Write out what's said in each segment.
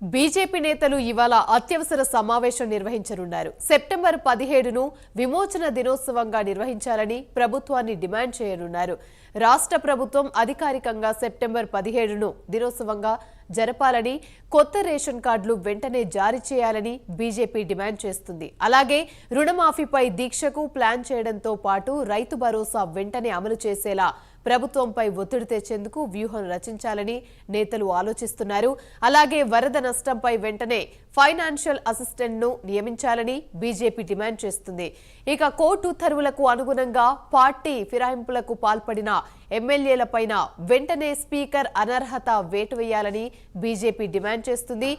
BJP నేతలు ఇవాళ అత్యవసర సమావేశం నిర్వహించనున్నారు. సెప్టెంబర్ పదిహేడును విమోచన దినోత్సవంగా నిర్వహించాలని ప్రభుత్వాన్ని డిమాండ్ చేయనున్నారు. రాష్ట్ర ప్రభుత్వం అధికారికంగా సెప్టెంబర్ పదిహేడును దినోత్సవంగా జరపాలని కొత్త రేషన్ కార్డులు వెంటనే జారీ చేయాలని బీజేపీ డిమాండ్ చేస్తుంది. అలాగే రుణమాఫీపై దీక్షకు ప్లాన్ చేయడంతో పాటు రైతు భరోసా వెంటనే అమలు చేసేలా ప్రభుత్వంపై ఒత్తిడి తెచ్చేందుకు వ్యూహం రచించాలని నేతలు ఆలోచిస్తున్నారు. అలాగే వరద నష్టంపై వెంటనే ఫైనాన్షియల్ అసిస్టెంట్ను నియమించాలని బీజేపీ డిమాండ్ చేస్తుంది. ఇక కోర్టు ఉత్తర్వులకు అనుగుణంగా పార్టీ ఫిరాయింపులకు పాల్పడిన ఎమ్మెల్యేలపైన వెంటనే స్పీకర్ అనర్హత వేటు వేయాలని బీజేపీ డిమాండ్ చేస్తుంది.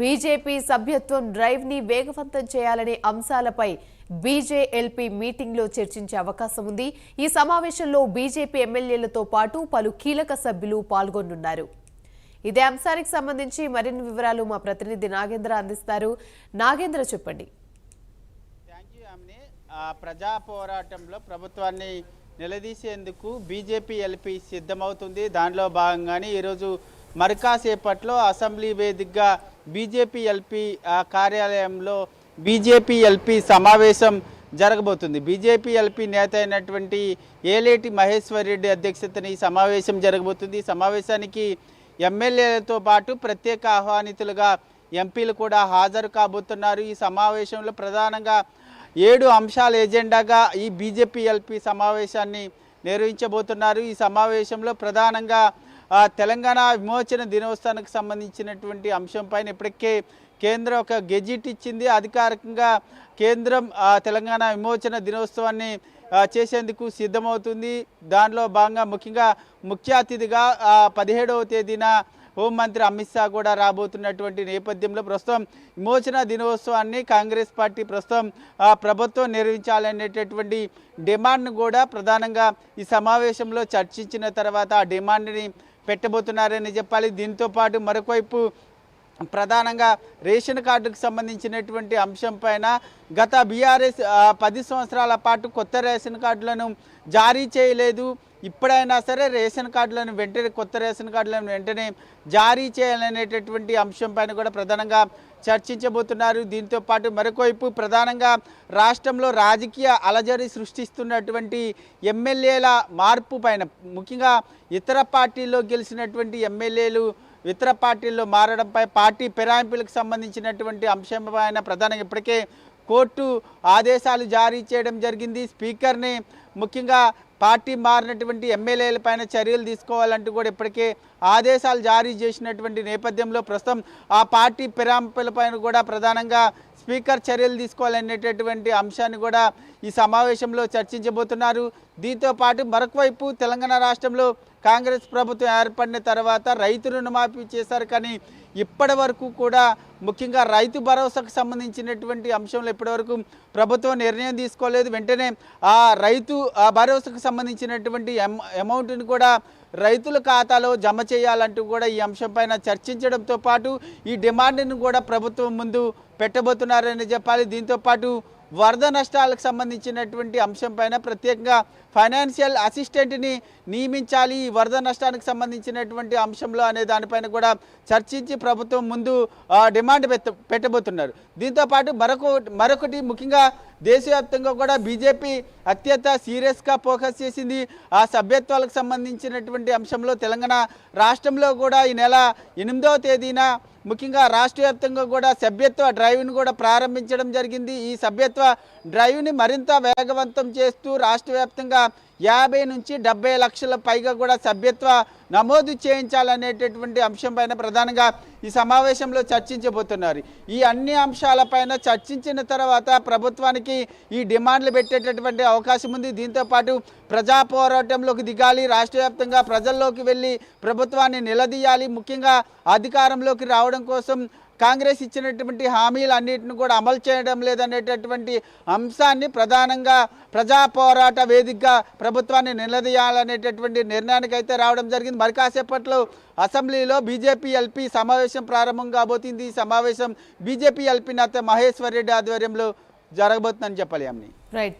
బీజేపీ సభ్యత్వం డ్రైవ్ని వేగవంతం చేయాలనే అంశాలపై బీజేఎల్పీ మీటింగ్లో చర్చించే అవకాశం ఉంది. ఈ సమావేశంలో బీజేపీ ఎమ్మెల్యేలతో పాటు పలు కీలక సభ్యులు పాల్గొనున్నారు. ఇదే అంశానికి సంబంధించి మరిన్ని వివరాలు మా ప్రతినిధి నాగేంద్ర అందిస్తారు. నాగేంద్ర చెప్పండి. థ్యాంక్ యూ ప్రజా పోరాటంలో ప్రభుత్వాన్ని నిలదీసేందుకు బీజేపీ ఎల్పీ సిద్ధమవుతుంది. దానిలో భాగంగానే ఈరోజు మరికాసేపట్లో అసెంబ్లీ వేదికగా బీజేపీ ఎల్పీ కార్యాలయంలో బీజేపీ ఎల్పీ సమావేశం జరగబోతుంది. బీజేపీ ఎల్పీ నేత అయినటువంటి ఏలేటి మహేశ్వర్ రెడ్డి అధ్యక్షతన ఈ సమావేశం జరగబోతుంది. ఈ సమావేశానికి ఎమ్మెల్యేలతో పాటు ప్రత్యేక ఆహ్వానితులుగా ఎంపీలు కూడా హాజరు కాబోతున్నారు. ఈ సమావేశంలో ప్రధానంగా ఏడు అంశాల ఎజెండాగా ఈ బీజేపీ ఎల్పీ సమావేశాన్ని నిర్వహించబోతున్నారు. ఈ సమావేశంలో ప్రధానంగా తెలంగాణ విమోచన దినోత్సవానికి సంబంధించినటువంటి అంశంపైన ఇప్పటికే కేంద్రం ఒక గెజిట్ ఇచ్చింది. అధికారికంగా కేంద్రం తెలంగాణ విమోచన దినోత్సవాన్ని చేసేందుకు సిద్ధమవుతుంది. దానిలో భాగంగా ముఖ్యంగా ముఖ్య అతిథిగా పదిహేడవ తేదీన హోంమంత్రి అమిత్ షా కూడా రాబోతున్నటువంటి నేపథ్యంలో ప్రస్తుతం విమోచన దినోత్సవాన్ని కాంగ్రెస్ పార్టీ ప్రస్తుతం ప్రభుత్వం నిర్వహించాలనేటటువంటి డిమాండ్ను కూడా ప్రధానంగా ఈ సమావేశంలో చర్చించిన తర్వాత ఆ డిమాండ్ని పెట్టబోతున్నారని చెప్పాలి. దీంతో పాటు మరొకవైపు ప్రధానంగా రేషన్ కార్డుకు సంబంధించినటువంటి అంశం పైన గత బీఆర్ఎస్ పది సంవత్సరాల పాటు కొత్త రేషన్ కార్డులను జారీ చేయలేదు. ఇప్పుడైనా సరే రేషన్ కార్డులను వెంటనే కొత్త రేషన్ కార్డులను వెంటనే జారీ చేయాలనేటటువంటి అంశం పైన కూడా ప్రధానంగా చర్చించబోతున్నారు. దీంతో పాటు మరొకవైపు ప్రధానంగా రాష్ట్రంలో రాజకీయ అలజడి సృష్టిస్తున్నటువంటి ఎమ్మెల్యేల మార్పు పైన ముఖ్యంగా ఇతర పార్టీల్లో గెలిచినటువంటి ఎమ్మెల్యేలు ఇతర పార్టీల్లో మారడంపై పార్టీ ఫిరాయింపులకు సంబంధించినటువంటి అంశం పైన ప్రధానంగా ఇప్పటికే కోర్టు ఆదేశాలు జారీ చేయడం జరిగింది. స్పీకర్ని ముఖ్యంగా పార్టీ మారినటువంటి ఎమ్మెల్యేల పైన చర్యలు తీసుకోవాలంటూ కూడా ఇప్పటికే ఆదేశాలు జారీ చేసినటువంటి నేపథ్యంలో ప్రస్తుతం ఆ పార్టీ ఫిరాయింపులపైన కూడా ప్రధానంగా స్పీకర్ చర్యలు తీసుకోవాలనేటటువంటి అంశాన్ని కూడా ఈ సమావేశంలో చర్చించబోతున్నారు. దీంతో పాటు మరొకవైపు తెలంగాణ రాష్ట్రంలో కాంగ్రెస్ ప్రభుత్వం ఏర్పడిన తర్వాత రైతు రుణమాఫీ చేశారు కానీ ఇప్పటి వరకు కూడా ముఖ్యంగా రైతు భరోసాకు సంబంధించినటువంటి అంశంలో ఇప్పటివరకు ప్రభుత్వం నిర్ణయం తీసుకోలేదు. వెంటనే ఆ రైతు ఆ భరోసాకు సంబంధించినటువంటి అమౌంట్ని కూడా రైతుల ఖాతాలో జమ చేయాలంటూ కూడా ఈ అంశంపైన చర్చించడంతో పాటు ఈ డిమాండ్ను కూడా ప్రభుత్వం ముందు పెట్టబోతున్నారని చెప్పాలి. దీంతో పాటు వరద నష్టాలకు సంబంధించినటువంటి అంశంపైన ప్రత్యేకంగా ఫైనాన్షియల్ అసిస్టెంట్ని నియమించాలి ఈ వరద నష్టానికి సంబంధించినటువంటి అంశంలో అనే దానిపైన కూడా చర్చించి ప్రభుత్వం ముందు డిమాండ్ పెట్టబోతున్నారు. దీంతో పాటు మరొక మరొకటి ముఖ్యంగా దేశవ్యాప్తంగా కూడా బీజేపీ అత్యంత సీరియస్గా ఫోకస్ చేసింది. ఆ సభ్యత్వాలకు సంబంధించినటువంటి అంశంలో తెలంగాణ రాష్ట్రంలో కూడా ఈ నెల ఎనిమిదవ తేదీన ముఖ్యంగా రాష్ట్ర వ్యాప్తంగా కూడా సభ్యత్వ డ్రైవ్ను కూడా ప్రారంభించడం జరిగింది. ఈ సభ్యత్వ డ్రైవ్ని మరింత వేగవంతం చేస్తూ రాష్ట్ర యాభై నుంచి డెబ్బై లక్షల పైగా కూడా సభ్యత్వ నమోదు చేయించాలనేటటువంటి అంశం పైన ప్రధానంగా ఈ సమావేశంలో చర్చించబోతున్నారు. ఈ అన్ని అంశాలపైన చర్చించిన తర్వాత ప్రభుత్వానికి ఈ డిమాండ్లు పెట్టేటటువంటి అవకాశం ఉంది. దీంతో పాటు ప్రజా పోరాటంలోకి దిగాలి రాష్ట్ర వ్యాప్తంగా ప్రజల్లోకి వెళ్ళి ప్రభుత్వాన్ని నిలదీయాలి ముఖ్యంగా అధికారంలోకి రావడం కోసం కాంగ్రెస్ ఇచ్చినటువంటి హామీలు అన్నిటిని కూడా అమలు చేయడం లేదనేటటువంటి అంశాన్ని ప్రధానంగా ప్రజా పోరాట వేదికగా ప్రభుత్వాన్ని నిలదీయాలనేటటువంటి నిర్ణయానికి అయితే రావడం జరిగింది. మరి కాసేపట్లో అసెంబ్లీలో బీజేపీ ఎల్పీ సమావేశం ప్రారంభం కాబోతుంది. ఈ సమావేశం బీజేపీ ఎల్పీ నేత మహేశ్వర్ రెడ్డి ఆధ్వర్యంలో జరగబోతుందని చెప్పాలి అమ్ని రైట్